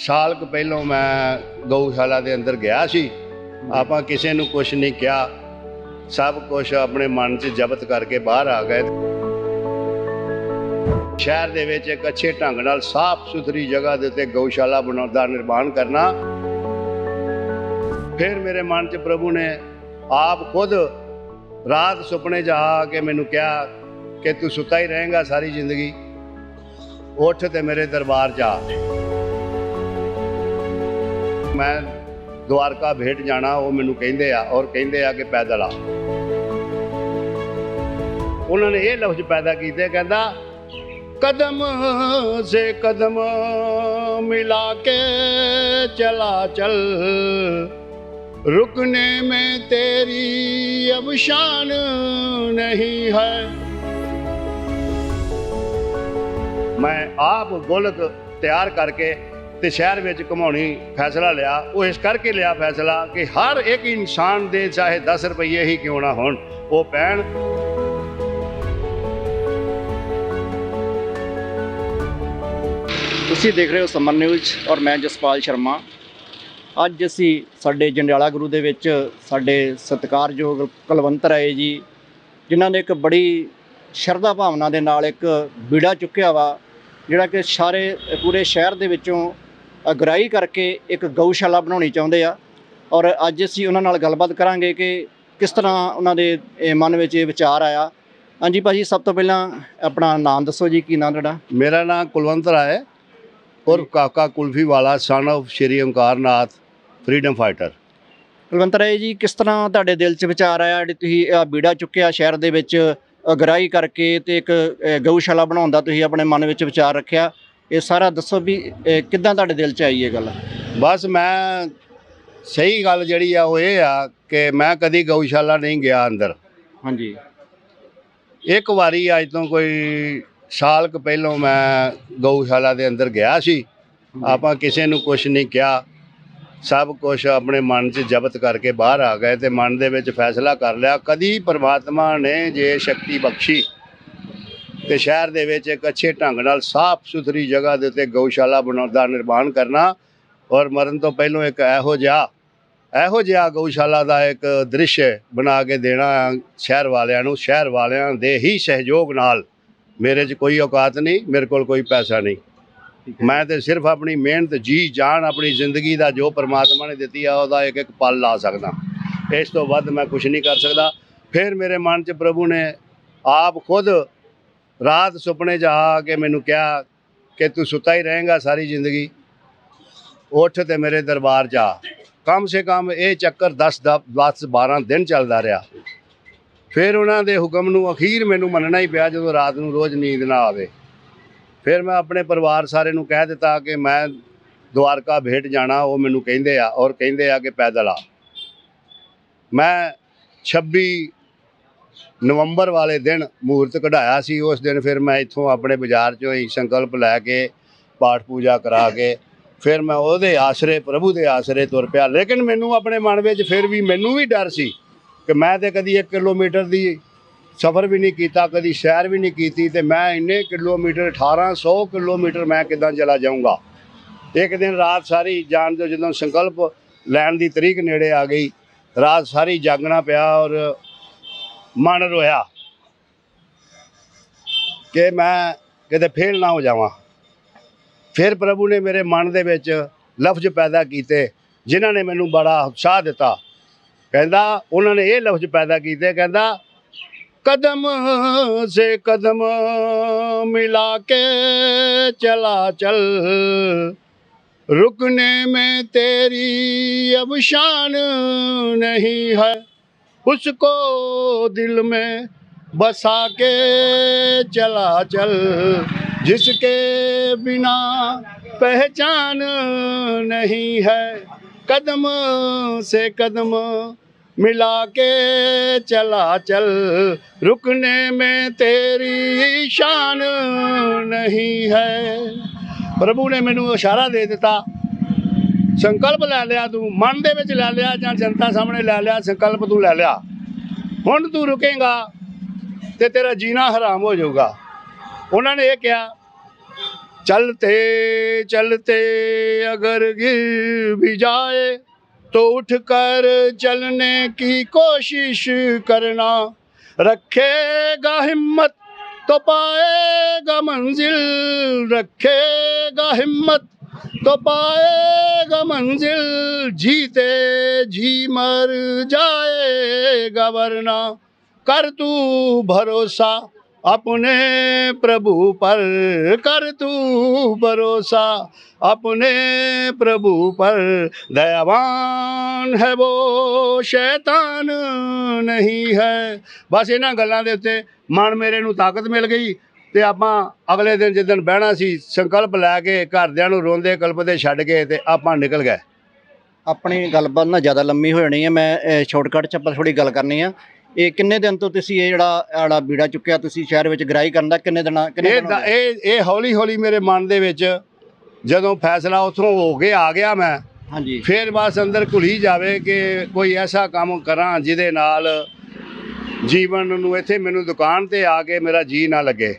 ਸਾਲ ਕੁ ਪਹਿਲਾਂ ਮੈਂ ਗਊਸ਼ਾਲਾ ਦੇ ਅੰਦਰ ਗਿਆ ਸੀ। ਆਪਾਂ ਕਿਸੇ ਨੂੰ ਕੁਝ ਨਹੀਂ ਕਿਹਾ। ਸਭ ਕੁਝ ਆਪਣੇ ਮਨ 'ਚ ਜ਼ਬਤ ਕਰਕੇ ਬਾਹਰ ਆ ਗਏ। ਸ਼ਹਿਰ ਦੇ ਵਿੱਚ ਇੱਕ ਅੱਛੇ ਢੰਗ ਨਾਲ ਸਾਫ਼ ਸੁਥਰੀ ਜਗ੍ਹਾ ਦੇ ਉੱਤੇ ਗਊਸ਼ਾਲਾ ਬਣਾਉਣ ਦਾ ਨਿਰਮਾਣ ਕਰਨਾ। ਫਿਰ ਮੇਰੇ ਮਨ 'ਚ ਪ੍ਰਭੂ ਨੇ ਆਪ ਖੁਦ ਰਾਤ ਸੁਪਨੇ 'ਚ ਆ ਕੇ ਮੈਨੂੰ ਕਿਹਾ ਕਿ ਤੂੰ ਸੁੱਤਾ ਹੀ ਰਹੇਗਾ ਸਾਰੀ ਜ਼ਿੰਦਗੀ। ਉੱਠ ਤੇ ਮੇਰੇ ਦਰਬਾਰ 'ਚ ਆ ਮੈਂ ਦੁਆਰਕਾ ਭੇਟ ਜਾਣਾ, ਉਹ ਮੈਨੂੰ ਕਹਿੰਦੇ ਆ, ਔਰ ਕਹਿੰਦੇ ਆ ਕਿ ਪੈਦਲ ਆ। ਉਹਨਾਂ ਨੇ ਇਹ ਲਫ਼ਜ਼ ਪੈਦਾ ਕੀਤੇ, ਕਹਿੰਦਾ, ਕਦਮ ਸੇ ਕਦਮ ਮਿਲਾ ਕੇ ਚਲਾ ਚਲ, ਰੁਕਨੇ ਮੈਂ ਤੇਰੀ ਅਬ ਸ਼ਾਨ ਨਹੀਂ ਹੈ। ਮੈਂ ਆਪ ਗੋਲਕ ਤਿਆਰ ਕਰਕੇ ਤੇ ਸ਼ਹਿਰ ਵਿੱਚ ਘੁਮਾਉਣੀ ਫੈਸਲਾ ਲਿਆ। ਉਹ ਇਸ ਕਰਕੇ ਲਿਆ ਫੈਸਲਾ ਕਿ ਹਰ ਇੱਕ ਇਨਸਾਨ ਦੇ ਚਾਹੇ 10 ਰੁਪਏ ਹੀ ਕਿਉਂ ਨਾ ਹੋਣ, ਉਹ ਪੈਣ ਤੁਸੀਂ ਦੇਖ ਰਹੇ ਹੋ ਸਮਰ ਨਿਊਜ਼ ਔਰ ਮੈਂ ਜਸਪਾਲ ਸ਼ਰਮਾ। ਅੱਜ ਅਸੀਂ ਸਾਡੇ ਜੰਡਿਆਲਾ ਗੁਰੂ ਦੇ ਵਿੱਚ ਸਾਡੇ ਸਤਿਕਾਰਯੋਗ ਕੁਲਵੰਤ ਰਾਏ ਜੀ, ਜਿਨ੍ਹਾਂ ਨੇ ਇੱਕ ਬੜੀ ਸ਼ਰਧਾ ਭਾਵਨਾ ਦੇ ਨਾਲ ਇੱਕ ਬੀੜਾ ਚੁੱਕਿਆ ਵਾ, ਜਿਹੜਾ ਕਿ ਸਾਰੇ ਪੂਰੇ ਸ਼ਹਿਰ ਦੇ ਵਿੱਚੋਂ ਅਗਰਾਈ ਕਰਕੇ ਇੱਕ ਗਊਸ਼ਾਲਾ ਬਣਾਉਣੀ ਚਾਹੁੰਦੇ ਆ। ਔਰ ਅੱਜ ਅਸੀਂ ਉਹਨਾਂ ਨਾਲ ਗੱਲਬਾਤ ਕਰਾਂਗੇ ਕਿ ਕਿਸ ਤਰ੍ਹਾਂ ਉਹਨਾਂ ਦੇ ਮਨ ਵਿੱਚ ਇਹ ਵਿਚਾਰ ਆਇਆ। ਹਾਂਜੀ ਭਾਜੀ ਸਭ ਤੋਂ ਪਹਿਲਾਂ ਆਪਣਾ ਨਾਮ ਦੱਸੋ ਜੀ ਕੀ ਨਾਮ ਤੁਹਾਡਾ? ਮੇਰਾ ਨਾਮ ਕੁਲਵੰਤ ਰਾਏ ਔਰ ਕਾਕਾ ਕੁਲਫੀ ਵਾਲਾ son of Shri Omkarnath freedom fighter Kulwant Rai ji ਕਿਸ ਤਰ੍ਹਾਂ ਤੁਹਾਡੇ ਦਿਲ 'ਚ ਵਿਚਾਰ ਆਇਆ? ਜਿਹੜੀ ਤੁਸੀਂ ਇਹ ਬੀੜਾ ਚੁੱਕਿਆ ਸ਼ਹਿਰ ਦੇ ਵਿੱਚ ਅਗਰਾਈ ਕਰਕੇ ਤੇ ਇੱਕ ਗਊਸ਼ਾਲਾ ਬਣਾਉਣ ਦਾ ਤੁਸੀਂ ਆਪਣੇ ਮਨ ਵਿੱਚ ਵਿਚਾਰ ਰੱਖਿਆ। ਇਹ ਸਾਰਾ ਦੱਸੋ ਵੀ ਅ, ਕਿੱਦਾਂ ਤੁਹਾਡੇ ਦਿਲ 'ਚ ਆਈ ਇਹ ਗੱਲ? ਬਸ ਮੈਂ ਸਹੀ ਗੱਲ ਜਿਹੜੀ ਆ ਉਹ ਇਹ ਆ ਕਿ ਮੈਂ ਕਦੀ ਗਊਸ਼ਾਲਾ ਨਹੀਂ ਗਿਆ ਅੰਦਰ। ਹਾਂਜੀ। ਇੱਕ ਵਾਰੀ ਅੱਜ ਤੋਂ ਕੋਈ ਸਾਲ ਕੁ ਪਹਿਲਾਂ ਮੈਂ ਗਊਸ਼ਾਲਾ ਦੇ ਅੰਦਰ ਗਿਆ ਸੀ। ਆਪਾਂ ਕਿਸੇ ਨੂੰ ਕੁਝ ਨਹੀਂ ਕਿਹਾ। ਸਭ ਕੁਝ ਆਪਣੇ ਮਨ 'ਚ ਜ਼ਬਤ ਕਰਕੇ ਬਾਹਰ ਆ ਗਏ ਤੇ ਮਨ ਦੇ ਵਿੱਚ ਫੈਸਲਾ ਕਰ ਲਿਆ। ਕਦੀ ਪ੍ਰਮਾਤਮਾ ਨੇ ਜੇ ਸ਼ਕਤੀ ਬਖਸ਼ੀ ਤੇ ਸ਼ਹਿਰ ਦੇ ਵਿੱਚ ਇੱਕ ਅੱਛੇ ਢੰਗ ਨਾਲ ਸਾਫ਼ ਸੁਥਰੀ ਜਗ੍ਹਾ ਦੇ ਉੱਤੇ ਗਊਸ਼ਾਲਾ ਬਣਾਉਣ ਦਾ ਨਿਰਮਾਣ ਕਰਨਾ ਔਰ ਮਰਨ ਤੋਂ ਪਹਿਲਾਂ ਇੱਕ ਇਹੋ ਜਿਹਾ ਇਹੋ ਜਿਹਾ ਗਊਸ਼ਾਲਾ ਦਾ ਇੱਕ ਦ੍ਰਿਸ਼ ਬਣਾ ਕੇ ਦੇਣਾ ਸ਼ਹਿਰ ਵਾਲਿਆਂ ਨੂੰ ਸ਼ਹਿਰ ਵਾਲਿਆਂ ਦੇ ਹੀ ਸਹਿਯੋਗ ਨਾਲ। ਮੇਰੇ 'ਚ ਕੋਈ ਔਕਾਤ ਨਹੀਂ ਮੇਰੇ ਕੋਲ ਕੋਈ ਪੈਸਾ ਨਹੀਂ। ਮੈਂ ਤੇ ਸਿਰਫ ਆਪਣੀ ਮਿਹਨਤ ਜੀ ਜਾਨ ਆਪਣੀ ਜ਼ਿੰਦਗੀ ਦਾ ਜੋ ਪ੍ਰਮਾਤਮਾ ਨੇ ਦਿੱਤੀ ਆ ਉਹਦਾ ਇੱਕ ਇੱਕ ਪਲ ਲਾ ਸਕਦਾ। ਇਸ ਤੋਂ ਵੱਧ ਮੈਂ ਕੁਝ ਨਹੀਂ ਕਰ ਸਕਦਾ। ਫਿਰ ਮੇਰੇ ਮਨ 'ਚ ਪ੍ਰਭੂ ਨੇ ਆਪ ਖੁਦ ਰਾਤ ਸੁਪਨੇ 'ਚ ਆ ਕੇ ਮੈਨੂੰ ਕਿਹਾ ਕਿ ਤੂੰ ਸੁੱਤਾ ਹੀ ਰਹੇਂਗਾ ਸਾਰੀ ਜ਼ਿੰਦਗੀ। ਉੱਠ ਤੇ ਮੇਰੇ ਦਰਬਾਰ 'ਚ ਆ ਕਮ ਸੇ ਕਮ ਇਹ ਚੱਕਰ 10 10 12 ਦਿਨ ਚੱਲਦਾ ਰਿਹਾ। ਫਿਰ ਉਹਨਾਂ ਦੇ ਹੁਕਮ ਨੂੰ ਅਖੀਰ ਮੈਨੂੰ ਮੰਨਣਾ ਹੀ ਪਿਆ ਜਦੋਂ ਰਾਤ ਨੂੰ ਰੋਜ਼ ਨੀਂਦ ਨਾ ਆਵੇ। ਫਿਰ ਮੈਂ ਆਪਣੇ ਪਰਿਵਾਰ ਸਾਰੇ ਨੂੰ ਕਹਿ ਦਿੱਤਾ ਕਿ ਮੈਂ ਦੁਆਰਕਾ ਭੇਟ ਜਾਣਾ, ਉਹ ਮੈਨੂੰ ਕਹਿੰਦੇ ਆ ਔਰ ਕਹਿੰਦੇ ਆ ਕਿ ਪੈਦਲ ਆ। ਮੈਂ 26 ਨਵੰਬਰ ਵਾਲੇ ਦਿਨ ਮਹੂਰਤ ਕਢਾਇਆ ਸੀ, ਉਸ ਦਿਨ ਫਿਰ ਮੈਂ ਇੱਥੋਂ ਆਪਣੇ ਬਾਜ਼ਾਰ ਚੋਂ ਹੀ ਸੰਕਲਪ ਲੈ ਕੇ, ਪਾਠ ਪੂਜਾ ਕਰਾ ਕੇ, ਫਿਰ ਮੈਂ ਉਹਦੇ ਆਸਰੇ, ਪ੍ਰਭੂ ਦੇ ਆਸਰੇ ਤੁਰ ਪਿਆ। ਲੇਕਿਨ ਮੈਨੂੰ ਆਪਣੇ ਮਨ ਵਿੱਚ ਫਿਰ ਵੀ ਮੈਨੂੰ ਵੀ ਡਰ ਸੀ ਕਿ ਮੈਂ ਤੇ ਕਦੀ 1 ਕਿਲੋਮੀਟਰ ਦੀ ਸਫ਼ਰ ਵੀ ਨਹੀਂ ਕੀਤਾ, ਕਦੀ ਸੈਰ ਵੀ ਨਹੀਂ ਕੀਤੀ ਤੇ ਮੈਂ ਇੰਨੇ ਕਿਲੋਮੀਟਰ 1800 ਕਿਲੋਮੀਟਰ ਮੈਂ ਕਿਦਾਂ ਚਲਾ ਜਾਊਂਗਾ? ਇੱਕ ਦਿਨ ਰਾਤ ਸਾਰੀ ਜਾਣ ਤੋਂ ਜਦੋਂ ਸੰਕਲਪ ਲੈਣ ਦੀ ਤਰੀਕ ਨੇੜੇ ਆ ਗਈ, ਰਾਤ ਸਾਰੀ ਜਾਗਣਾ ਪਿਆ ਔਰ ਮਨ ਰੋਇਆ ਕਿ ਮੈਂ ਕਿਤੇ ਫੇਲ ਨਾ ਹੋ ਜਾਵਾਂ ਫਿਰ ਪ੍ਰਭੂ ਨੇ ਮੇਰੇ ਮਨ ਦੇ ਵਿੱਚ ਲਫ਼ਜ਼ ਪੈਦਾ ਕੀਤੇ ਜਿਨ੍ਹਾਂ ਨੇ ਮੈਨੂੰ ਬੜਾ ਉਤਸ਼ਾਹ ਦਿੱਤਾ ਕਹਿੰਦਾ ਉਹਨਾਂ ਨੇ ਇਹ ਲਫ਼ਜ਼ ਪੈਦਾ ਕੀਤੇ ਕਹਿੰਦਾ ਕਦਮ ਸੇ ਕਦਮ ਮਿਲਾ ਕੇ ਚਲਾ ਚਲ रुकने में तेरी अब शान नहीं है उसको दिल में बसा के चला चल, जिसके बिना पहचान नहीं है। कदम से कदम मिला के चला चल, रुकने में तेरी शान नहीं है। प्रभु ने मैनू इशारा दे दिता ਸੰਕਲਪ ਲੈ ਲਿਆ ਤੂੰ ਮਨ ਦੇ ਵਿੱਚ ਲੈ ਲਿਆ ਜਾਂ ਜਨਤਾ ਸਾਹਮਣੇ ਲੈ ਲਿਆ ਸੰਕਲਪ ਤੂੰ ਲੈ ਲਿਆ ਹੁਣ ਤੂੰ ਰੁਕੇਗਾ ਤੇ ਤੇਰਾ ਜੀਣਾ ਹਰਾਮ ਹੋ ਜਾਊਗਾ ਉਹਨਾਂ ਨੇ ਇਹ ਕਿਹਾ चलते चलते अगर गिर भी जाए तो उठकर चलने की कोशिश करना रखेगा हिम्मत तो पाएगा मंजिल रखेगा हिम्मत तो पाएगा मंजिल जीते जी मर जाएगा वरना कर तू भरोसा अपने प्रभु पर कर तू भरोसा अपने प्रभु पर दयावान है वो शैतान नहीं है ਬਸ ਇਹਨਾਂ ਗੱਲਾਂ ਦੇ ਉੱਤੇ ਮਨ ਮੇਰੇ ਨੂੰ ਤਾਕਤ ਮਿਲ ਗਈ ਤੇ ਆਪਾਂ ਅਗਲੇ ਦਿਨ ਜਿੱਦਣ ਬਹਿਣਾ ਸੀ ਸੰਕਲਪ ਲੈ ਕੇ ਘਰਦਿਆਂ ਨੂੰ ਰੋਂਦੇ ਕਲਪਦੇ ਛੱਡ ਕੇ ਤੇ ਆਪਾਂ ਨਿਕਲ ਗਏ। ਆਪਣੀ ਗੱਲਬਾਤ ਨਾ ਜ਼ਿਆਦਾ ਲੰਮੀ ਹੋ ਜਾਣੀ ਹੈ ਮੈਂ ਸ਼ਾਰਟਕਟ ਚ ਆਪਾਂ ਥੋੜੀ ਗੱਲ ਕਰਨੀ ਆ। ਇਹ ਕਿੰਨੇ ਦਿਨ ਤੋਂ ਤੁਸੀਂ ਇਹ ਜਿਹੜਾ ਆੜਾ ਬੀੜਾ ਚੁੱਕਿਆ ਤੁਸੀਂ ਸ਼ਹਿਰ ਵਿੱਚ ਗ੍ਰਾਈ ਕਰਨ ਦਾ ਕਿੰਨੇ ਦਿਨਾਂ ਕਿੰਨੇ ਇਹ ਇਹ ਹੌਲੀ ਹੌਲੀ ਮੇਰੇ ਮਨ ਦੇ ਵਿੱਚ ਜਦੋਂ ਫੈਸਲਾ ਉਥੋਂ ਹੋ ਕੇ ਆ ਗਿਆ ਮੈਂ ਹਾਂਜੀ। ਫਿਰ ਬਸ ਅੰਦਰ ਘੁਲੀ ਜਾਵੇ ਕਿ ਕੋਈ ਐਸਾ ਕੰਮ ਕਰਾਂ ਜਿਹਦੇ ਨਾਲ ਜੀਵਨ ਨੂੰ ਇੱਥੇ ਮੈਨੂੰ ਦੁਕਾਨ ਤੇ ਆ ਕੇ ਮੇਰਾ ਜੀ ਨਾ ਲੱਗੇ।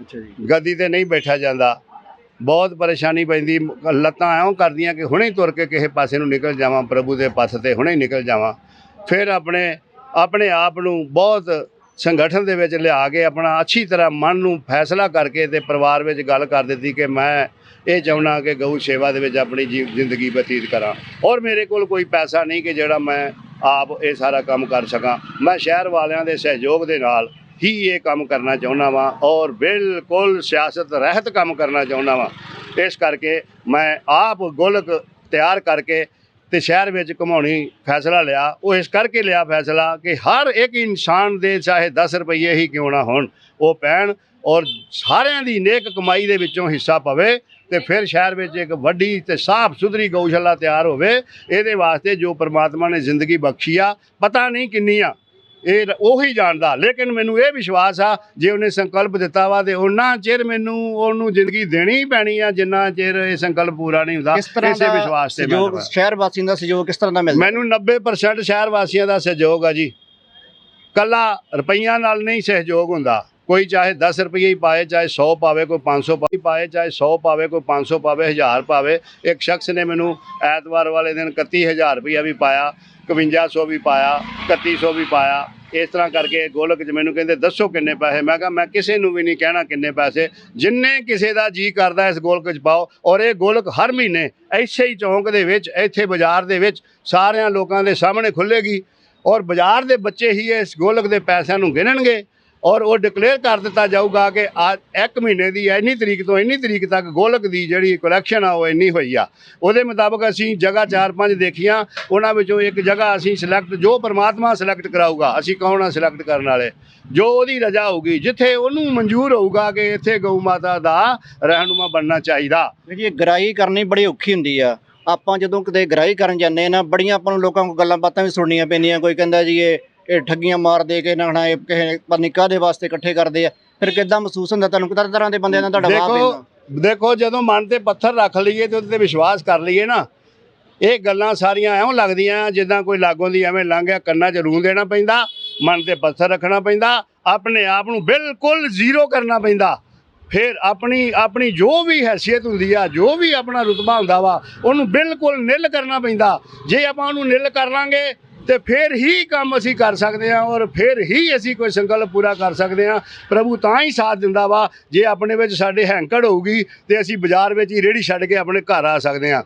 ਅੱਛਾ ਜੀ। ਗੱਦੀ ਤੇ ਨਹੀਂ ਬੈਠਾ ਜਾਂਦਾ। ਬਹੁਤ ਪਰੇਸ਼ਾਨੀ ਪੈਂਦੀ। ਲੱਤਾਂ ਐਉਂ ਕਰਦੀਆਂ ਕਿ ਹੁਣੇ ਤੁਰ ਕੇ ਕਿਸੇ ਪਾਸੇ ਨੂੰ ਨਿਕਲ ਜਾਵਾਂ, ਪ੍ਰਭੂ ਦੇ ਪੱਥ ਤੇ ਹੁਣੇ ਨਿਕਲ ਜਾਵਾਂ। ਫਿਰ ਆਪਣੇ ਆਪਣੇ ਆਪ ਨੂੰ ਬਹੁਤ ਸੰਗਠਨ ਦੇ ਵਿੱਚ ਲਿਆ ਕੇ ਆਪਣਾ ਅੱਛੀ ਤਰ੍ਹਾਂ ਮਨ ਨੂੰ ਫੈਸਲਾ ਕਰਕੇ ਤੇ ਪਰਿਵਾਰ ਵਿੱਚ ਗੱਲ ਕਰ ਦਿੱਤੀ ਕਿ ਮੈਂ ਇਹ ਚਾਹੁੰਦਾ ਕਿ ਗਊ ਸੇਵਾ ਦੇ ਵਿੱਚ ਆਪਣੀ ਜੀ- ਜ਼ਿੰਦਗੀ ਬਤੀਤ ਕਰਾਂ। ਔਰ ਮੇਰੇ ਕੋਲ ਕੋਈ ਪੈਸਾ ਨਹੀਂ ਕਿ ਜਿਹੜਾ ਮੈਂ ਆਪ ਇਹ ਸਾਰਾ ਕੰਮ ਕਰ ਸਕਾਂ। ਮੈਂ ਸ਼ਹਿਰ ਵਾਲਿਆਂ ਦੇ ਸਹਿਯੋਗ ਦੇ ਨਾਲ ਹੀ ਇਹ ਕੰਮ ਕਰਨਾ ਚਾਹੁੰਦਾ ਵਾਂ ਔਰ ਬਿਲਕੁਲ ਸਿਆਸਤ ਰਹਿਤ ਕੰਮ ਕਰਨਾ ਚਾਹੁੰਦਾ ਵਾਂ। ਇਸ ਕਰਕੇ ਮੈਂ ਆਪ ਗੋਲਕ ਤਿਆਰ ਕਰਕੇ ਤੇ ਸ਼ਹਿਰ ਵਿੱਚ ਘੁਮਾਉਣੀ ਫੈਸਲਾ ਲਿਆ। ਉਹ ਇਸ ਕਰਕੇ ਲਿਆ ਫੈਸਲਾ ਕਿ ਹਰ ਇੱਕ ਇਨਸਾਨ ਦੇ ਚਾਹੇ 10 ਰੁਪਏ ਹੀ ਕਿਉਂ ਨਾ ਹੋਣ, ਉਹ ਪੈਣ ਔਰ ਸਾਰਿਆਂ ਦੀ ਨੇਕ ਕਮਾਈ ਦੇ ਵਿੱਚੋਂ ਹਿੱਸਾ ਪਵੇ ਤੇ ਫਿਰ ਸ਼ਹਿਰ ਵਿੱਚ ਇੱਕ ਵੱਡੀ ਤੇ ਸਾਫ਼ ਸੁਥਰੀ ਗਊਸ਼ਾਲਾ ਤਿਆਰ ਹੋਵੇ। ਇਹਦੇ ਵਾਸਤੇ ਜੋ ਪ੍ਰਮਾਤਮਾ ਨੇ ਜ਼ਿੰਦਗੀ ਬਖਸ਼ੀ ਆ, ਪਤਾ ਨਹੀਂ ਕਿੰਨੀ ਆ। ਇਹ ਉਹੀ ਜਾਣਦਾ। ਲੇਕਿਨ ਮੈਨੂੰ ਇਹ ਵਿਸ਼ਵਾਸ ਆ ਜੇ ਉਹਨੇ ਸੰਕਲਪ ਦਿੱਤਾ ਵਾ ਤੇ ਉਹਨਾਂ ਚਿਰ ਮੈਨੂੰ ਉਹਨੂੰ ਜ਼ਿੰਦਗੀ ਦੇਣੀ ਹੀ ਪੈਣੀ ਆ ਜਿੰਨਾ ਚਿਰ ਇਹ ਸੰਕਲਪ ਪੂਰਾ ਨਹੀਂ ਹੁੰਦਾ। ਇਸੇ ਵਿਸ਼ਵਾਸ ਤੇ ਮੈਂ। ਸ਼ਹਿਰ ਵਾਸੀਆਂ ਦਾ ਸਹਿਯੋਗ ਕਿਸ ਤਰ੍ਹਾਂ ਦਾ ਮਿਲਦਾ? ਮੈਨੂੰ 90% ਸ਼ਹਿਰ ਵਾਸੀਆਂ ਦਾ ਸਹਿਯੋਗ ਆ ਜੀ। ਕੱਲਾ ਰੁਪਈਆਂ ਨਾਲ ਨਹੀਂ ਸਹਿਯੋਗ ਹੁੰਦਾ। ਕੋਈ ਚਾਹੇ 10 ਰੁਪਏ ਹੀ ਪਾਏ, ਚਾਹੇ 100 ਪਾਵੇ, ਕੋਈ 500 ਪਾ- ਪਾਏ, ਚਾਹੇ 100 ਪਾਵੇ, ਕੋਈ 500 ਪਾਵੇ 1000 ਪਾਵੇ। ਇੱਕ ਸ਼ਖਸ ਨੇ ਮੈਨੂੰ ਐਤਵਾਰ ਵਾਲੇ ਦਿਨ 31000 ਰੁਪਇਆ ਵੀ ਪਾਇਆ 5100 ਵੀ ਪਾਇਆ 3100 ਵੀ ਪਾਇਆ। ਇਸ ਤਰ੍ਹਾਂ ਕਰਕੇ ਗੋਲਕ 'ਚ ਮੈਨੂੰ ਕਹਿੰਦੇ, ਦੱਸੋ ਕਿੰਨੇ ਪੈਸੇ? ਮੈਂ ਕਿਹਾ, ਮੈਂ ਕਿਸੇ ਨੂੰ ਵੀ ਨਹੀਂ ਕਹਿਣਾ ਕਿੰਨੇ ਪੈਸੇ। ਜਿੰਨੇ ਕਿਸੇ ਦਾ ਜੀ ਕਰਦਾ ਇਸ ਗੋਲਕ 'ਚ ਪਾਓ। ਔਰ ਇਹ ਗੋਲਕ ਹਰ ਮਹੀਨੇ ਐਸੇ ਹੀ ਚੌਂਕ ਦੇ ਵਿੱਚ, ਇੱਥੇ ਬਾਜ਼ਾਰ ਦੇ ਵਿੱਚ ਸਾਰਿਆਂ ਲੋਕਾਂ ਦੇ ਸਾਹਮਣੇ ਖੁੱਲੇਗੀ ਔਰ ਬਾਜ਼ਾਰ ਦੇ ਬੱਚੇ ਹੀ ਇਸ ਗੋਲਕ ਦੇ ਪੈਸਿਆਂ ਨੂੰ ਗਿਣਨਗੇ। ਔਰ ਉਹ ਡਿਕਲੇਅਰ ਕਰ ਦਿੱਤਾ ਜਾਊਗਾ ਕਿ ਆ ਇੱਕ ਮਹੀਨੇ ਦੀ ਇੰਨੀ ਤਰੀਕ ਤੋਂ ਇੰਨੀ ਤਰੀਕ ਤੱਕ ਗੋਲਕ ਦੀ ਜਿਹੜੀ ਕਲੈਕਸ਼ਨ ਆ, ਉਹ ਇੰਨੀ ਹੋਈ ਆ। ਉਹਦੇ ਮੁਤਾਬਕ ਅਸੀਂ ਜਗ੍ਹਾ ਚਾਰ ਪੰਜ ਦੇਖੀਆਂ, ਉਹਨਾਂ ਵਿੱਚੋਂ ਇੱਕ ਜਗ੍ਹਾ ਅਸੀਂ ਸਿਲੈਕਟ ਜੋ ਪਰਮਾਤਮਾ ਸਿਲੈਕਟ ਕਰਾਊਗਾ, ਅਸੀਂ ਕੌਣ ਆ ਸਿਲੈਕਟ ਕਰਨ ਵਾਲੇ? ਜੋ ਉਹਦੀ ਰਜਾ ਹੋਊਗੀ, ਜਿੱਥੇ ਉਹਨੂੰ ਮਨਜ਼ੂਰ ਹੋਊਗਾ ਕਿ ਇੱਥੇ ਗਊ ਮਾਤਾ ਦਾ ਰਹਿਨੁਮਾ ਬਣਨਾ ਚਾਹੀਦਾ। ਜੀ ਇਹ ਕਰਨੀ ਬੜੀ ਔਖੀ ਹੁੰਦੀ ਆ। ਆਪਾਂ ਜਦੋਂ ਕਿਤੇ ਗਰਾਈ ਕਰਨ ਜਾਂਦੇ ਆ ਨਾ, ਬੜੀਆਂ ਆਪਾਂ ਨੂੰ ਲੋਕਾਂ ਕੋਲ ਗੱਲਾਂ ਬਾਤਾਂ ਵੀ ਸੁਣਨੀਆਂ ਪੈਂਦੀਆਂ, ਕੋਈ ਕਹਿੰਦਾ ਜੀ ਇਹ ਇਹ ਠੱਗੀਆਂ ਮਾਰ ਦੇ ਕੇ ਨਾ ਇਹ ਕਿਸੇ ਪਰਨਿਕਾ ਦੇ ਵਾਸਤੇ ਇਕੱਠੇ ਕਰਦੇ ਆ। ਫਿਰ ਕਿੱਦਾਂ ਮਹਿਸੂਸ ਹੁੰਦਾ ਤੁਹਾਨੂੰ? ਕਿਦਾਂ ਤਰ੍ਹਾਂ ਦੇ ਬੰਦਿਆਂ ਨਾਲ ਤੁਹਾਡਾ ਵਾਹ ਦੇਖੋ ਪੈਂਦਾ ਦੇਖੋ ਜਦੋਂ ਮਨ ਤੇ ਪੱਥਰ ਰੱਖ ਲਈਏ ਤੇ ਉਹਦੇ ਤੇ ਵਿਸ਼ਵਾਸ ਕਰ ਲਈਏ ਨਾ ਇਹ ਗੱਲਾਂ ਸਾਰੀਆਂ ਐਉਂ ਲੱਗਦੀਆਂ ਜਿੱਦਾਂ ਕੋਈ ਲਾਗੋਂ ਦੀ ਐਵੇਂ ਲੰਘ ਗਿਆ ਕੰਨਾਂ 'ਚ ਰੂੰ ਦੇਣਾ ਪੈਂਦਾ ਮਨ ਤੇ ਪੱਥਰ ਰੱਖਣਾ ਪੈਂਦਾ ਆਪਣੇ ਆਪ ਨੂੰ ਬਿਲਕੁਲ ਜ਼ੀਰੋ ਕਰਨਾ ਪੈਂਦਾ। ਫਿਰ ਆਪਣੀ ਆਪਣੀ ਜੋ ਵੀ ਹੈਸੀਅਤ ਹੁੰਦੀ ਆ ਜੋ ਵੀ ਆਪਣਾ ਰੁਤਬਾ ਹੁੰਦਾ ਵਾ ਉਹਨੂੰ ਬਿਲਕੁਲ ਨਿਲ ਕਰਨਾ ਪੈਂਦਾ। ਜੇ ਆਪਾਂ ਉਹਨੂੰ ਨਿਲ ਕਰ ਲਾਂਗੇ ਤੇ ਫਿਰ ਹੀ ਕੰਮ ਅਸੀਂ ਕਰ ਸਕਦੇ ਹਾਂ ਔਰ ਫਿਰ ਹੀ ਅਸੀਂ ਕੋਈ ਸੰਕਲਪ ਪੂਰਾ ਕਰ ਸਕਦੇ ਹਾਂ। ਪ੍ਰਭੂ ਤਾਂ ਹੀ ਸਾਥ ਦਿੰਦਾ ਵਾ ਜੇ ਆਪਣੇ ਵਿੱਚ ਸਾਡੇ ਹੈਂਕੜ ਹੋਊਗੀ ਤੇ ਅਸੀਂ ਬਾਜ਼ਾਰ ਵਿੱਚ ਹੀ ਰੇੜੀ ਛੱਡ ਕੇ ਆਪਣੇ ਘਰ ਆ ਸਕਦੇ ਹਾਂ।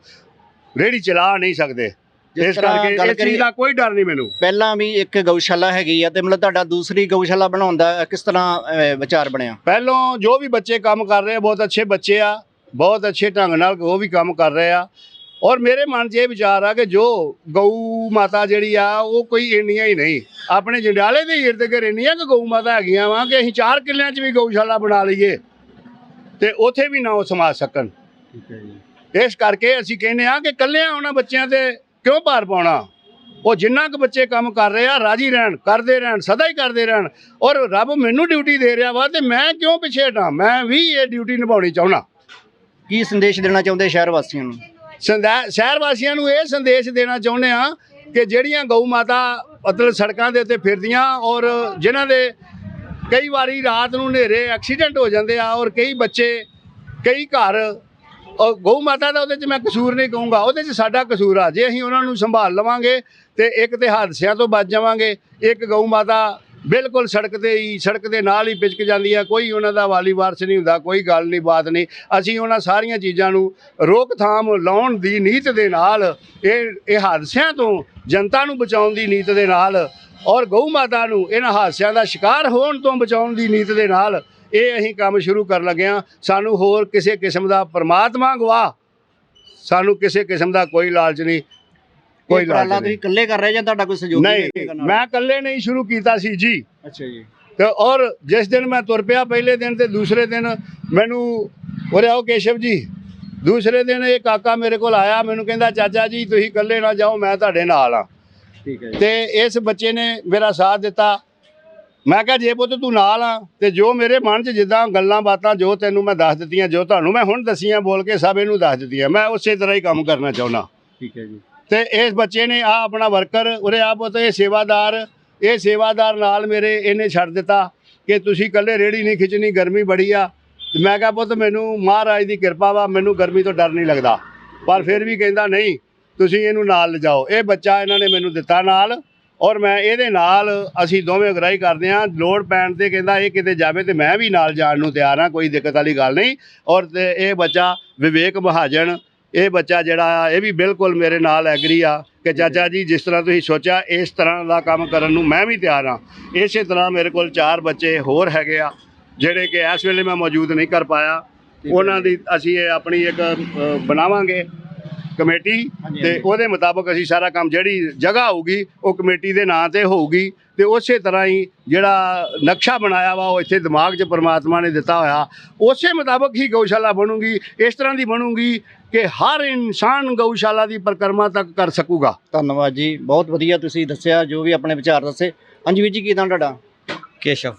ਰੇੜੀ ਚਲਾ ਨਹੀਂ ਸਕਦੇ। ਇਸ ਕਰਕੇ ਇਸ ਚੀਜ਼ ਦਾ ਕੋਈ ਡਰ ਨਹੀਂ ਮੈਨੂੰ। ਪਹਿਲਾਂ ਵੀ ਇੱਕ ਗਊਸ਼ਾਲਾ ਹੈਗੀ ਆ ਤੇ ਮਤਲਬ ਤੁਹਾਡਾ ਦੂਸਰੀ ਗਊਸ਼ਾਲਾ ਬਣਾਉਣ ਦਾ ਕਿਸ ਤਰ੍ਹਾਂ ਵਿਚਾਰ ਬਣਿਆ? ਪਹਿਲੋਂ ਜੋ ਵੀ ਬੱਚੇ ਕੰਮ ਕਰ ਰਹੇ ਆ ਬਹੁਤ ਅੱਛੇ ਬੱਚੇ ਆ ਬਹੁਤ ਅੱਛੇ ਢੰਗ ਨਾਲ ਉਹ ਵੀ ਕੰਮ ਕਰ ਰਹੇ ਆ। ਔਰ ਮੇਰੇ ਮਨ 'ਚ ਇਹ ਵਿਚਾਰ ਆ ਕਿ ਜੋ ਗਊ ਮਾਤਾ ਜਿਹੜੀ ਆ ਉਹ ਕੋਈ ਇੰਨੀਆਂ ਹੀ ਨਹੀਂ। ਆਪਣੇ ਜੰਡਿਆਲੇ ਦੇ ਇਰਦ ਗਿਰਦ ਇੰਨੀਆਂ ਕਿ ਗਊ ਮਾਤਾ ਹੈਗੀਆਂ ਵਾ ਕਿ ਅਸੀਂ ਚਾਰ ਕਿੱਲਿਆਂ 'ਚ ਵੀ ਗਊਸ਼ਾਲਾ ਬਣਾ ਲਈਏ ਤੇ ਉੱਥੇ ਵੀ ਨਾ ਉਹ ਸਮਾ ਸਕਣ। ਠੀਕ ਹੈ ਜੀ। ਇਸ ਕਰਕੇ ਅਸੀਂ ਕਹਿੰਦੇ ਆ ਕਿ ਕੱਲਿਆਂ ਉਹਨਾਂ ਬੱਚਿਆਂ ਤੇ ਕਿਉਂ ਭਾਰ ਪਾਉਣਾ? ਉਹ ਜਿੰਨਾ ਕੁ ਬੱਚੇ ਕੰਮ ਕਰ ਰਹੇ ਆ ਰਾਜੀ ਰਹਿਣ ਕਰਦੇ ਰਹਿਣ ਸਦਾ ਹੀ ਕਰਦੇ ਰਹਿਣ। ਔਰ ਰੱਬ ਮੈਨੂੰ ਡਿਊਟੀ ਦੇ ਰਿਹਾ ਵਾ ਤੇ ਮੈਂ ਕਿਉਂ ਪਿੱਛੇ ਹਟਾਂ? ਮੈਂ ਵੀ ਇਹ ਡਿਊਟੀ ਨਿਭਾਉਣੀ ਚਾਹੁੰਦਾ। ਕੀ ਸੰਦੇਸ਼ ਦੇਣਾ ਚਾਹੁੰਦੇ ਸ਼ਹਿਰ ਵਾਸੀਆਂ ਨੂੰ? ਸ਼ਹਿਰ ਵਾਸੀਆਂ ਨੂੰ ਇਹ ਸੰਦੇਸ਼ ਦੇਣਾ ਚਾਹੁੰਦੇ ਆ ਕਿ ਜਿਹੜੀਆਂ ਗਊ ਮਾਤਾ ਮਤਲਬ ਸੜਕਾਂ ਦੇ ਉੱਤੇ ਫਿਰਦੀਆਂ ਔਰ ਜਿਨ੍ਹਾਂ ਦੇ ਕਈ ਵਾਰੀ ਰਾਤ ਨੂੰ ਹਨੇਰੇ ਐਕਸੀਡੈਂਟ ਹੋ ਜਾਂਦੇ ਆ ਔਰ ਕਈ ਬੱਚੇ, ਕਈ ਘਰ ਉਹ ਗਊ ਮਾਤਾ ਦਾ ਉਹਦੇ 'ਚ ਮੈਂ ਕਸੂਰ ਨਹੀਂ ਕਹੂੰਗਾ, ਉਹਦੇ 'ਚ ਸਾਡਾ ਕਸੂਰ ਆ। ਜੇ ਅਸੀਂ ਉਹਨਾਂ ਨੂੰ ਸੰਭਾਲ ਲਵਾਂਗੇ ਤੇ ਇੱਕ ਤੇ ਹਾਦਸਿਆਂ ਤੋਂ ਬਚ ਜਾਵਾਂਗੇ, ਇੱਕ ਗਊ ਮਾਤਾ ਬਿਲਕੁਲ ਸੜਕ ਤੇ ਹੀ, ਸੜਕ ਦੇ ਨਾਲ ਹੀ ਪਿਚਕ ਜਾਂਦੀ ਹੈ ਕੋਈ ਉਹਨਾਂ ਦਾ ਵਾਲੀ ਵਾਰਸ ਨਹੀਂ ਹੁੰਦਾ, ਕੋਈ ਗੱਲ ਨਹੀਂ, ਬਾਤ ਨਹੀਂ। ਅਸੀਂ ਉਹਨਾਂ ਸਾਰੀਆਂ ਚੀਜ਼ਾਂ ਨੂੰ ਰੋਕਥਾਮ ਲਾਉਣ ਦੀ ਨੀਤ ਦੇ ਨਾਲ, ਇਹ ਇਹ ਹਾਦਸਿਆਂ ਤੋਂ ਜਨਤਾ ਨੂੰ ਬਚਾਉਣ ਦੀ ਨੀਤ ਦੇ ਨਾਲ ਔਰ ਗਊ ਮਾਤਾ ਨੂੰ ਇਹਨਾਂ ਹਾਦਸਿਆਂ ਦਾ ਸ਼ਿਕਾਰ ਹੋਣ ਤੋਂ ਬਚਾਉਣ ਦੀ ਨੀਤ ਦੇ ਨਾਲ ਇਹ ਅਸੀਂ ਕੰਮ ਸ਼ੁਰੂ ਕਰਨ ਲੱਗੇ ਹਾਂ। ਸਾਨੂੰ ਹੋਰ ਕਿਸੇ ਕਿਸਮ ਦਾ ਪਰਮਾਤਮਾ ਗਵਾ ਸਾਨੂੰ ਕਿਸੇ ਕਿਸਮ ਦਾ ਕੋਈ ਲਾਲਚ ਨਹੀਂ। ਕੋਈ ਉਪਰਾਲਾ ਤੁਸੀਂ ਇਕੱਲੇ ਕਰ ਰਹੇ ਜਾਂ ਤੁਹਾਡਾ ਕੋਈ ਸਹਿਯੋਗੀ ਨਹੀਂ? ਮੈਂ ਇਕੱਲੇ ਨਹੀਂ ਸ਼ੁਰੂ ਕੀਤਾ ਸੀ ਜੀ। ਅੱਛਾ ਜੀ। ਤੇ ਔਰ ਜਿਸ ਦਿਨ ਮੈਂ ਤੁਰ ਪਿਆ ਪਹਿਲੇ ਦਿਨ ਤੇ ਦੂਸਰੇ ਦਿਨ ਮੈਨੂੰ ਉਰੇ ਆਓ ਕੇਸ਼ਵ ਜੀ। ਦੂਸਰੇ ਦਿਨ ਇਹ ਕਾਕਾ ਮੇਰੇ ਕੋਲ ਆਇਆ ਮੈਨੂੰ ਕਹਿੰਦਾ ਚਾਚਾ ਜੀ ਤੁਸੀਂ ਇਕੱਲੇ ਨਾ ਜਾਓ ਮੈਂ ਤੁਹਾਡੇ ਨਾਲ ਆ। ਠੀਕ ਹੈ ਜੀ। ਤੇ ਇਸ ਬੱਚੇ ਨੇ ਮੇਰਾ ਸਾਥ ਦਿੱਤਾ। ਮੈਂ ਕਿਹਾ ਜੇ ਪੁੱਤ ਤੂੰ ਨਾਲ ਆ ਤੇ ਜੋ ਮੇਰੇ ਮਨ 'ਚ ਜਿੱਦਾਂ ਗੱਲਾਂ ਬਾਤਾਂ ਜੋ ਤੈਨੂੰ ਮੈਂ ਦੱਸ ਦਿੱਤੀਆਂ ਜੋ ਤੁਹਾਨੂੰ ਮੈਂ ਹੁਣ ਦਸੀਆਂ ਬੋਲ ਕੇ ਸਭ ਇਹਨੂੰ ਦੱਸ ਦਿੱਤੀਆਂ ਮੈਂ ਉਸੇ ਤਰ੍ਹਾਂ ਹੀ ਕੰਮ ਕਰਨਾ ਚਾਹੁੰਦਾ। ਠੀਕ ਹੈ ਜੀ। ਤੇ ਇਸ ਬੱਚੇ ਨੇ ਆ ਆਪਣਾ ਵਰਕਰ, ਉਰੇ ਆ ਪੁੱਤ, ਇਹ ਸੇਵਾਦਾਰ ਇਹ ਸੇਵਾਦਾਰ ਨਾਲ ਮੇਰੇ ਇਹਨੇ ਛੱਡ ਦਿੱਤਾ ਕਿ ਤੁਸੀਂ ਇਕੱਲੇ ਰੇੜੀ ਨਹੀਂ ਖਿੱਚਣੀ, ਗਰਮੀ ਬੜੀ ਆ। ਤੇ ਮੈਂ ਕਿਹਾ, ਪੁੱਤ, ਮੈਨੂੰ ਮਹਾਰਾਜ ਦੀ ਕਿਰਪਾ ਵਾ, ਮੈਨੂੰ ਗਰਮੀ ਤੋਂ ਡਰ ਨਹੀਂ ਲੱਗਦਾ। ਪਰ ਫਿਰ ਵੀ ਕਹਿੰਦਾ, ਨਹੀਂ, ਤੁਸੀਂ ਇਹਨੂੰ ਨਾਲ ਲਿਜਾਓ। ਇਹ ਬੱਚਾ ਇਹਨਾਂ ਨੇ ਮੈਨੂੰ ਦਿੱਤਾ ਨਾਲ ਔਰ ਮੈਂ ਇਹਦੇ ਨਾਲ ਅਸੀਂ ਦੋਵੇਂ ਅਗਰਾਈ ਕਰਦੇ ਹਾਂ। ਲੋੜ ਪੈਣ ਤੇ ਕਹਿੰਦਾ, ਇਹ ਕਿਤੇ ਜਾਵੇ ਤੇ ਮੈਂ ਵੀ ਨਾਲ ਜਾਣ ਨੂੰ ਤਿਆਰ ਹਾਂ, ਕੋਈ ਦਿੱਕਤ ਵਾਲੀ ਗੱਲ ਨਹੀਂ। ਔਰ ਤੇ ਇਹ ਬੱਚਾ ਵਿਵੇਕ ਮਹਾਜਨ ਇਹ ਬੱਚਾ ਜਿਹੜਾ ਆ ਇਹ ਵੀ ਬਿਲਕੁਲ ਮੇਰੇ ਨਾਲ ਐਗਰੀ ਆ ਕਿ ਚਾਚਾ ਜੀ ਜਿਸ ਤਰ੍ਹਾਂ ਤੁਸੀਂ ਸੋਚਿਆ ਇਸ ਤਰ੍ਹਾਂ ਦਾ ਕੰਮ ਕਰਨ ਨੂੰ ਮੈਂ ਵੀ ਤਿਆਰ ਹਾਂ। ਇਸੇ ਤਰ੍ਹਾਂ ਮੇਰੇ ਕੋਲ ਚਾਰ ਬੱਚੇ ਹੋਰ ਹੈਗੇ ਆ ਜਿਹੜੇ ਕਿ ਇਸ ਵੇਲੇ ਮੈਂ ਮੌਜੂਦ ਨਹੀਂ ਕਰ ਪਾਇਆ। ਉਹਨਾਂ ਦੀ ਅਸੀਂ ਇਹ ਆਪਣੀ ਇੱਕ ਬਣਾਵਾਂਗੇ। ਕਮੇਟੀ ਤੇ। ਉਹਦੇ ਮੁਤਾਬਕ ਅਸੀਂ ਸਾਰਾ ਕੰਮ ਜਿਹੜੀ ਜਗ੍ਹਾ ਹੋਊਗੀ ਉਹ ਕਮੇਟੀ ਦੇ ਨਾਂ ਤੇ ਹੋਊਗੀ ਤੇ ਉਸੇ ਤਰ੍ਹਾਂ ਹੀ ਜਿਹੜਾ ਨਕਸ਼ਾ ਬਣਾਇਆ ਵਾ ਉਹ ਇੱਥੇ ਦਿਮਾਗ 'ਚ ਪਰਮਾਤਮਾ ਨੇ ਦਿੱਤਾ ਹੋਇਆ। ਉਸੇ ਮੁਤਾਬਕ ਹੀ ਗਊਸ਼ਾਲਾ ਬਣੂਗੀ ਇਸ ਤਰ੍ਹਾਂ ਦੀ ਬਣੂਗੀ ਕਿ ਹਰ ਇਨਸਾਨ ਗਊਸ਼ਾਲਾ ਦੀ ਪਰਿਕਰਮਾ ਤੱਕ ਕਰ ਸਕੂਗਾ। ਧੰਨਵਾਦ ਜੀ ਬਹੁਤ ਵਧੀਆ ਤੁਸੀਂ ਦੱਸਿਆ ਜੋ ਵੀ ਆਪਣੇ ਵਿਚਾਰ ਦੱਸੇ। ਹਾਂਜੀ ਵੀਰ ਜੀ ਕੀ ਨਾਮ ਤੁਹਾਡਾ? ਕੇਸ਼ਵ।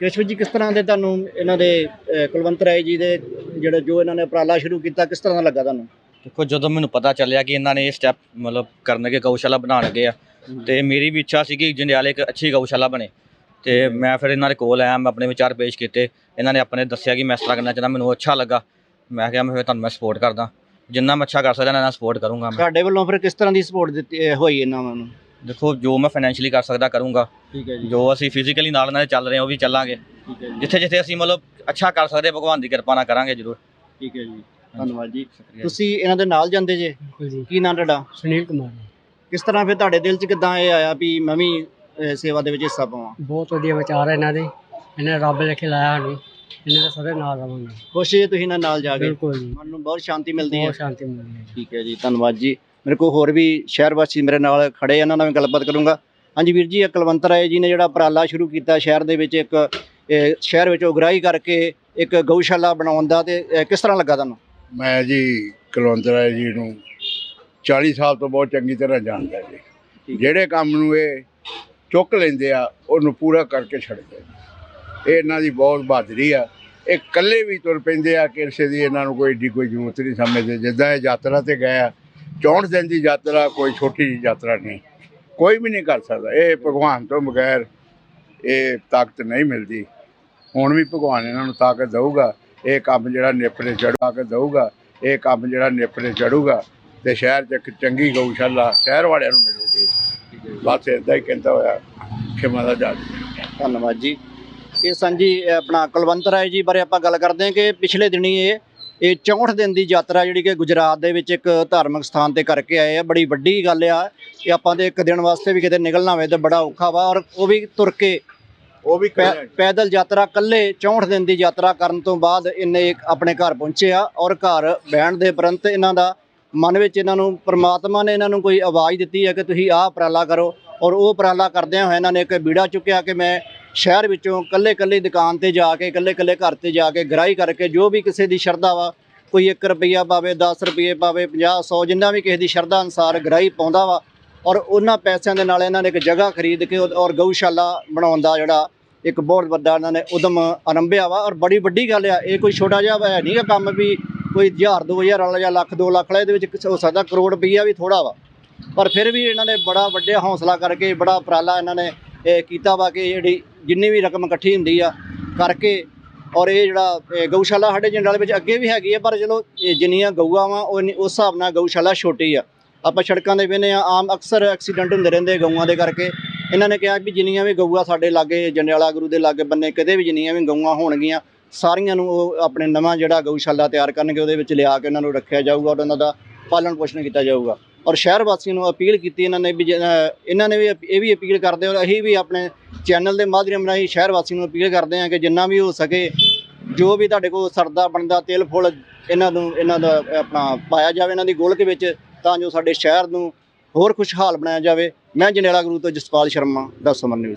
ਕੇਸ਼ਵ ਜੀ ਕਿਸ ਤਰ੍ਹਾਂ ਦੇ ਤੁਹਾਨੂੰ ਇਹਨਾਂ ਦੇ ਕੁਲਵੰਤ ਰਾਏ ਜੀ ਦੇ ਜਿਹੜਾ ਜੋ ਇਹਨਾਂ ਨੇ ਉਪਰਾਲਾ ਸ਼ੁਰੂ ਕੀਤਾ ਕਿਸ ਤਰ੍ਹਾਂ ਦਾ ਲੱਗਾ ਤੁਹਾਨੂੰ? ਦੇਖੋ ਜਦੋਂ ਮੈਨੂੰ ਪਤਾ ਚੱਲਿਆ ਕਿ ਇਹਨਾਂ ਨੇ ਇਹ ਸਟੈਪ ਮਤਲਬ ਕਰਨਗੇ ਗਊਸ਼ਾਲਾ ਬਣਾਉਣ ਲੱਗੇ ਆ ਤੇ ਮੇਰੀ ਵੀ ਇੱਛਾ ਸੀ ਕਿ ਜੰਡਿਆਲੇ ਇੱਕ ਅੱਛੀ ਗਊਸ਼ਾਲਾ ਬਣੇ। ਤੇ ਮੈਂ ਫਿਰ ਇਹਨਾਂ ਦੇ ਕੋਲ ਆਇਆ ਮੈਂ ਆਪਣੇ ਵਿਚਾਰ ਪੇਸ਼ ਕੀਤੇ। ਇਹਨਾਂ ਨੇ ਆਪਣੇ ਦੱਸਿਆ ਕਿ ਮੈਂ ਇਸ ਤਰ੍ਹਾਂ ਕਰਨਾ ਚਾਹੁੰਦਾ ਮੈਨੂੰ ਅੱਛਾ ਲੱਗਾ। ਮੈਂ ਕਿਹਾ ਮੈਂ ਫਿਰ ਤੁਹਾਨੂੰ ਮੈਂ ਸਪੋਰਟ ਕਰਦਾ। ਜਿੰਨਾ ਮੈਂ ਅੱਛਾ ਕਰ ਸਕਦਾ ਇਹਨਾਂ ਨਾਲ ਸਪੋਰਟ ਕਰੂੰਗਾ ਮੈਂ। ਤੁਹਾਡੇ ਵੱਲੋਂ ਫਿਰ ਕਿਸ ਤਰ੍ਹਾਂ ਦੀ ਸਪੋਰਟ ਦਿੱਤੀ ਹੋਈ ਇਹਨਾਂ ਨੂੰ ਦੇਖੋ ਜੋ ਮੈਂ ਫਾਈਨੈਂਸ਼ੀਅਲੀ ਕਰ ਸਕਦਾ ਕਰੂੰਗਾ। ਠੀਕ ਹੈ ਜੋ। ਅਸੀਂ ਫਿਜ਼ੀਕਲੀ ਨਾਲ ਨਾਲ ਚੱਲ ਰਹੇ ਹਾਂ ਉਹ ਵੀ ਚੱਲਾਂਗੇ। ਠੀਕ ਹੈ ਜੀ। ਜਿੱਥੇ ਜਿੱਥੇ ਅਸੀਂ ਮਤਲਬ ਅੱਛਾ ਕਰ ਸਕਦੇ ਭਗਵਾਨ ਦੀ ਕਿਰਪਾ ਨਾਲ ਕਰਾਂਗੇ ਜ਼ਰੂਰ। ਠੀਕ ਹੈ ਜੀ। ਧੰਨਵਾਦ ਜੀ। ਤੁਸੀਂ ਇਹਨਾਂ ਦੇ ਨਾਲ ਜਾਂਦੇ ਜੇ? ਕੀ ਨਾਮ ਤੁਹਾਡਾ? ਸੁਨੀਲ ਕੁਮਾਰ। ਕਿਸ ਤਰ੍ਹਾਂ ਫਿਰ ਤੁਹਾਡੇ ਦਿਲ 'ਚ ਕਿਦਾਂ ਇਹ ਆਇਆ ਵੀ ਮੈਂ ਵੀ ਅਹ, ਸੇਵਾ ਦੇ ਵਿੱਚ ਹਿੱਸਾ ਪਾਵਾਂ? ਬਹੁਤ ਵਧੀਆ ਵਿਚਾਰ ਹੈ ਇਹਨਾਂ ਦੇ। ਇਹਨੇ ਰੱਬ ਲਿਖ ਕੇ ਲਾਇਆ ਸਾਨੂੰ। ਇਹਨਾਂ ਦੇ ਸਾਰੇ ਨਾਲ ਰਵਾਂਗੇ। ਖੁਸ਼ ਜੇ ਤੁਸੀਂ ਇਹਨਾਂ ਨਾਲ ਜਾ ਕੇ। ਬਿਲਕੁਲ ਜੀ। ਮਨ ਨੂੰ ਬਹੁਤ ਸ਼ਾਂਤੀ ਮਿਲਦੀ ਹੈ। ਬਹੁਤ ਸ਼ਾਂਤੀ ਮਿਲਦੀ ਹੈ ਠੀਕ ਹੈ ਜੀ ਧੰਨਵਾਦ ਜੀ। ਮੇਰੇ ਕੋਲ ਹੋਰ ਵੀ ਸ਼ਹਿਰ ਵਾਸੀ ਮੇਰੇ ਨਾਲ ਖੜੇ ਆ, ਇਹਨਾਂ ਨਾਲ ਮੈਂ ਗੱਲਬਾਤ ਕਰੂੰਗਾ। ਹਾਂਜੀ ਵੀਰ ਜੀ ਇਹ ਕੁਲਵੰਤ ਰਾਏ ਜੀ ਨੇ ਜਿਹੜਾ ਉਪਰਾਲਾ ਸ਼ੁਰੂ ਕੀਤਾ ਸ਼ਹਿਰ ਦੇ ਵਿੱਚ ਇੱਕ ਇਹ, ਸ਼ਹਿਰ ਵਿੱਚ ਉਗਰਾਹੀ ਕਰਕੇ ਇੱਕ ਗਊਸ਼ਾਲਾ ਬਣਾਉਣ ਦਾ ਤੇ ਇਹ, ਕਿਸ ਤਰ੍ਹਾਂ ਲੱਗਾ ਤੁਹਾਨੂੰ? ਮੈਂ ਜੀ ਕੁਲਵੰਤ ਰਾਏ ਜੀ ਨੂੰ 40 ਸਾਲ ਤੋਂ ਬਹੁਤ ਚੰਗੀ ਤਰ੍ਹਾਂ ਜਾਣਦਾ ਜੀ। ਜਿਹੜੇ ਕੰਮ ਨੂੰ ਇਹ ਚੁੱਕ ਲੈਂਦੇ ਆ ਉਹਨੂੰ ਪੂਰਾ ਕਰਕੇ ਛੱਡਦੇ ਇਹ ਇਹਨਾਂ ਦੀ ਬਹੁਤ ਬਹਾਦਰੀ ਆ। ਇਹ ਇਕੱਲੇ ਵੀ ਤੁਰ ਪੈਂਦੇ ਆ ਕਿਸੇ ਦੀ ਇਹਨਾਂ ਨੂੰ ਕੋਈ ਏਡੀ ਕੋਈ ਜ਼ਰੂਰਤ ਨਹੀਂ ਸਮਝਦੇ। ਜਿੱਦਾਂ ਇਹ ਯਾਤਰਾ ਤੇ ਗਏ ਆ 64 ਦਿਨ ਦੀ ਯਾਤਰਾ ਕੋਈ ਛੋਟੀ ਜਿਹੀ ਯਾਤਰਾ ਨਹੀਂ। ਕੋਈ ਵੀ ਨਹੀਂ ਕਰ ਸਕਦਾ। ਇਹ ਭਗਵਾਨ ਤੋਂ ਬਗੈਰ ਇਹ ਤਾਕਤ ਨਹੀਂ ਮਿਲਦੀ। ਹੁਣ ਵੀ ਭਗਵਾਨ ਇਹਨਾਂ ਨੂੰ ਤਾਕਤ ਦਊਗਾ। ਇਹ ਕੰਮ ਜਿਹੜਾ ਨੇਪਰੇ ਚੜ੍ਹਾ ਕੇ ਦਊਗਾ, ਇਹ ਕੰਮ ਜਿਹੜਾ ਨੇਪਰੇ ਚੜੂਗਾ ਤੇ ਸ਼ਹਿਰ 'ਚ ਇੱਕ ਚੰਗੀ ਗਊਸ਼ਾਲਾ ਸ਼ਹਿਰ ਵਾਲਿਆਂ ਨੂੰ ਮਿਲੂਗੀ। ਬਸ ਇਦਾਂ ਹੀ ਕਹਿੰਦਾ ਹੋਇਆ, ਖਿਮਾ ਦਾ ਜਾ ਧੰਨਵਾਦ ਜੀ। ਇਹ ਸੰਜੀ ਆਪਣਾ ਕੁਲਵੰਤ ਰਾਏ ਜੀ ਬਾਰੇ ਆਪਾਂ ਗੱਲ ਕਰਦੇ ਹਾਂ ਕਿ ਪਿਛਲੇ ਦਿਨੀ ਇਹ ਇਹ 64 ਦਿਨ ਦੀ ਯਾਤਰਾ ਜਿਹੜੀ ਕਿ ਗੁਜਰਾਤ ਦੇ ਵਿੱਚ ਇੱਕ ਧਾਰਮਿਕ ਸਥਾਨ ਤੇ ਕਰਕੇ ਆਏ ਆ, ਬੜੀ ਵੱਡੀ ਗੱਲ ਆ। ਕਿ ਆਪਾਂ ਦੇ ਇੱਕ ਦਿਨ ਵਾਸਤੇ ਵੀ ਕਿਤੇ ਨਿਕਲਣਾ ਹੋਵੇ ਤਾਂ ਬੜਾ ਔਖਾ ਵਾ ਔਰ ਉਹ ਵੀ ਤੁਰ ਕੇ ਉਹ ਵੀ ਪੈ- ਪੈਦਲ ਯਾਤਰਾ ਕੱਲੇ 64 ਦਿਨ ਦੀ ਯਾਤਰਾ ਕਰਨ ਤੋਂ ਬਾਅਦ ਇਹਨੇ ਇੱਕ ਆਪਣੇ ਘਰ ਪਹੁੰਚੇ ਆ ਔਰ ਘਰ ਬਹਿਣ ਦੇ ਉਪਰੰਤ ਇਹਨਾਂ ਦਾ ਮਨ ਵਿੱਚ ਇਹਨਾਂ ਨੂੰ ਪ੍ਰਮਾਤਮਾ ਨੇ ਇਹਨਾਂ ਨੂੰ ਕੋਈ ਆਵਾਜ਼ ਦਿੱਤੀ ਹੈ ਕਿ ਤੁਸੀਂ ਆਹ ਉਪਰਾਲਾ ਕਰੋ ਔਰ ਉਹ ਉਪਰਾਲਾ ਕਰਦਿਆਂ ਹੋਇਆ ਇਹਨਾਂ ਨੇ ਇੱਕ ਬੀੜਾ ਚੁੱਕਿਆ ਕਿ ਮੈਂ ਸ਼ਹਿਰ ਵਿੱਚੋਂ ਕੱਲੇ ਕੱਲੇ ਦੁਕਾਨ ਤੇ ਜਾ ਕੇ ਕੱਲੇ ਕੱਲੇ ਘਰ ਤੇ ਜਾ ਕੇ ਗ੍ਰਾਹੀ ਕਰਕੇ ਜੋ ਵੀ ਕਿਸੇ ਦੀ ਸ਼ਰਧਾ ਵਾ ਕੋਈ 1 ਰੁਪਈਆ ਪਾਵੇ 10 ਰੁਪਏ ਪਾਵੇ 50 100 ਜਿੰਨਾ ਵੀ ਕਿਸੇ ਦੀ ਸ਼ਰਧਾ ਅਨਸਾਰ ਗ੍ਰਾਹੀ ਪਾਉਂਦਾ ਵਾ ਔਰ ਉਹਨਾਂ ਪੈਸਿਆਂ ਦੇ ਨਾਲ ਇਹਨਾਂ ਨੇ ਇੱਕ ਜਗ੍ਹਾ ਖਰੀਦ ਕੇ ਔਰ ਔਰ ਗਊਸ਼ਾਲਾ ਬਣਾਉਣ ਦਾ ਜਿਹੜਾ ਇੱਕ ਬਹੁਤ ਵੱਡਾ ਇਹਨਾਂ ਨੇ ਉਦਮ ਆਰੰਭਿਆ ਵਾ ਔਰ ਬੜੀ ਵੱਡੀ ਗੱਲ ਆ, ਇਹ ਕੋਈ ਛੋਟਾ ਜਿਹਾ ਹੈ ਨਹੀਂਗਾ ਕੰਮ ਵੀ ਕੋਈ 1000 2000 ਵਾਲਾ ਜਾਂ ਲੱਖ 2 ਲੱਖ ਵਾਲਾ, ਇਹਦੇ ਵਿੱਚ ਹੋ ਸਕਦਾ ਕਰੋੜ ਰੁਪਈਆ ਵੀ ਥੋੜਾ ਵਾ। ਪਰ ਫਿਰ ਵੀ ਇਹਨਾਂ ਨੇ ਬੜਾ ਵੱਡੇ ਹੌਸਲਾ ਕਰਕੇ, ਬੜਾ ਉਪਰਾਲਾ ਇਹਨਾਂ ਨੇ, ਇਹ ਕੀਤਾ ਵਾ ਕਿ ਜਿਹੜੀ ਜਿੰਨੀ ਵੀ ਰਕਮ ਇਕੱਠੀ ਹੁੰਦੀ ਆ ਕਰਕੇ ਔਰ ਇਹ ਜਿਹੜਾ ਗਊਸ਼ਾਲਾ ਸਾਡੇ ਜੰਡਾਲੇ ਵਿੱਚ ਅੱਗੇ ਵੀ ਹੈਗੀ ਆ, ਪਰ ਚਲੋ ਇਹ ਜਿੰਨੀਆਂ ਗਊਆਂ ਵਾ, ਉਹ ਉਸ ਹਿਸਾਬ ਨਾਲ ਗਊਸ਼ਾਲਾ ਛੋਟੀ ਆ। ਆਪਾਂ ਸੜਕਾਂ ਦੇ ਵੇਨੇ ਆ, ਆਮ ਅਕਸਰ ਐਕਸੀਡੈਂਟ ਹੁੰਦੇ ਰਹਿੰਦੇ ਗਊਆਂ ਦੇ ਕਰਕੇ। ਇਹਨਾਂ ਨੇ ਕਿਹਾ ਵੀ ਜਿੰਨੀਆਂ ਵੀ ਗਊਆਂ ਸਾਡੇ ਲਾਗੇ, ਜੰਡਿਆਲਾ ਗੁਰੂ ਦੇ ਲਾਗੇ ਬੰਨੇ ਕਿਤੇ ਵੀ ਜਿੰਨੀਆਂ ਵੀ ਗਊਆਂ ਹੋਣਗੀਆਂ, ਸਾਰੀਆਂ ਨੂੰ ਉਹ ਆਪਣੇ ਨਵਾਂ ਜਿਹੜਾ ਗਊਸ਼ਾਲਾ ਤਿਆਰ ਕਰਨਗੇ, ਉਹਦੇ ਵਿੱਚ ਲਿਆ ਕੇ ਉਹਨਾਂ ਨੂੰ ਰੱਖਿਆ ਜਾਊਗਾ ਔਰ ਉਹਨਾਂ ਦਾ ਪਾਲਣ ਪੋਸ਼ਣ ਕੀਤਾ ਜਾਊਗਾ। ਔਰ ਸ਼ਹਿਰ ਵਾਸੀਆਂ ਨੂੰ ਅਪੀਲ ਕੀਤੀ ਇਹਨਾਂ ਨੇ ਵੀ ਜੇ- ਇਹਨਾਂ ਨੇ ਵੀ ਅਪ- ਇਹ ਵੀ ਅਪੀਲ ਕਰਦੇ ਔਰ ਅਸੀਂ ਵੀ ਆਪਣੇ ਚੈਨਲ ਦੇ ਮਾਧਿਅਮ ਰਾਹੀਂ ਸ਼ਹਿਰ ਵਾਸੀਆਂ ਨੂੰ ਅਪੀਲ ਕਰਦੇ ਹਾਂ ਕਿ ਜਿੰਨਾ ਵੀ ਹੋ ਸਕੇ, ਜੋ ਵੀ ਤੁਹਾਡੇ ਕੋਲ ਸਰਦਾ, ਬਣਦਾ, ਤੇਲ, ਫੁੱਲ ਇਹਨਾਂ ਨੂੰ, ਇਹਨਾਂ ਦਾ ਆਪਣਾ ਪਾਇਆ ਜਾਵੇ, ਇਹਨਾਂ ਦੀ ਗੋਲਕ ਵਿੱਚ ਤਾਂ ਜੋ ਸਾਡੇ ਸ਼ਹਿਰ ਨੂੰ ਹੋਰ ਖੁਸ਼ਹਾਲ ਬਣਾਇਆ ਜਾਵੇ। ਮੈਂ ਜੰਡਿਆਲਾ ਗੁਰੂ ਤੋਂ ਜਸਪਾਲ ਸ਼ਰਮਾ ਦਾ ਸਮਰ ਨਿਊਜ਼